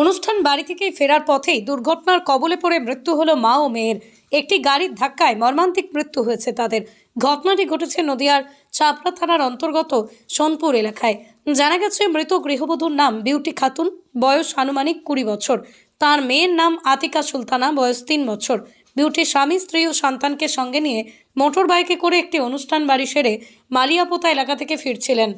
অনুষ্ঠান বাড়ি থেকে ফেরার পথেই দুর্ঘটনার কবলে পড়ে মৃত্যু হলো মা ও মেয়ের। একটি গাড়ির ধাক্কায় মর্মান্তিক মৃত্যু হয়েছে তাদের। ঘটনাটি ঘটেছে নদিয়ার চাপড়া থানার অন্তর্গত সোনপুর এলাকায়। জানা গেছে, মৃত গৃহবধূর নাম বিউটি খাতুন, বয়স আনুমানিক কুড়ি বছর। তার মেয়ের নাম আতিকা সুলতানা, বয়স তিন বছর। বিউটির স্বামী, স্ত্রী ও সন্তানকে সঙ্গে নিয়ে মোটর বাইকে করে একটি অনুষ্ঠান বাড়ি সেরে মালিয়াপোতা এলাকা থেকে ফিরছিলেন।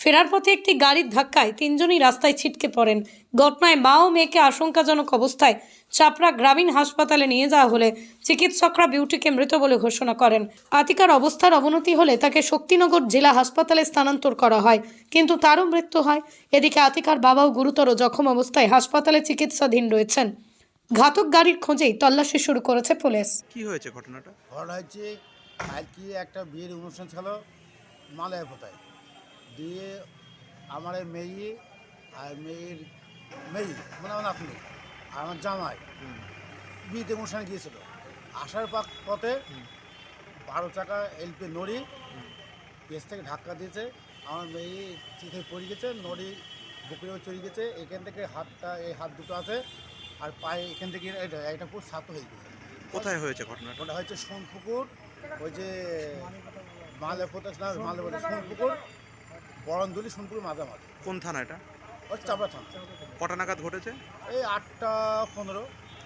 ফেরার পথে একটি গাড়ির ধাক্কায় তিনজনই রাস্তায় ছিটকে পড়েন। ঘটনায় মা ও মেয়েকে আশঙ্কাজনক অবস্থায় চাপড়া গ্রামীণ হাসপাতালে নিয়ে যাওয়া হলে চিকিৎসকরা বিউটিকে মৃত বলে ঘোষণা করেন। আতিকার অবস্থার অবনতি হলে তাকে শক্তিনগর জেলা হাসপাতালে স্থানান্তর করা হয় কিন্তু তারও মৃত্যু হয়। এদিকে আতিকার বাবাও গুরুতর জখম অবস্থায় হাসপাতালে চিকিৎসাধীন রয়েছেন। ঘাতক গাড়ির খোঁজেই তল্লাশি শুরু করেছে পুলিশ। কি হয়েছে ঘটনাটা? ঘটনা হচ্ছে কালকে একটা বিয়ের অনুষ্ঠান ছিল মালয় পোতায়। দিয়ে আমার মেয়ে আর মেয়ের মেয়ে মানে আমার আপনি আর আমার জামাই বিয়েতে অনুষ্ঠানে গিয়েছিল। আসার পথে বারো চাকা এলপি নড়ি পেছ থেকে ধাক্কা দিয়েছে। আমার মেয়ে চিঠে পড়ে গেছে নড়ি বুকেও চড়ে গেছে। এখান থেকে হাতটা এই হাত দুটো আছে আর পায়ে এখান থেকে এটা পুরো ছাত্র হয়ে গেছে। কোথায় হয়েছে ঘটনাটা? ওটা হয়েছে সোনপুকুর ওই যে মালে প্রদেশ না মালে বলে সোনপুকুর। বরণদুলি সোনপুর মাঝামাঝি। কোন থানা এটা? ওই চাপড়া থানা। কটা নাগাদ ঘটেছে? এই আটটা পনেরো।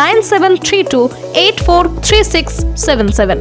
nine seven three two eight four three six seven seven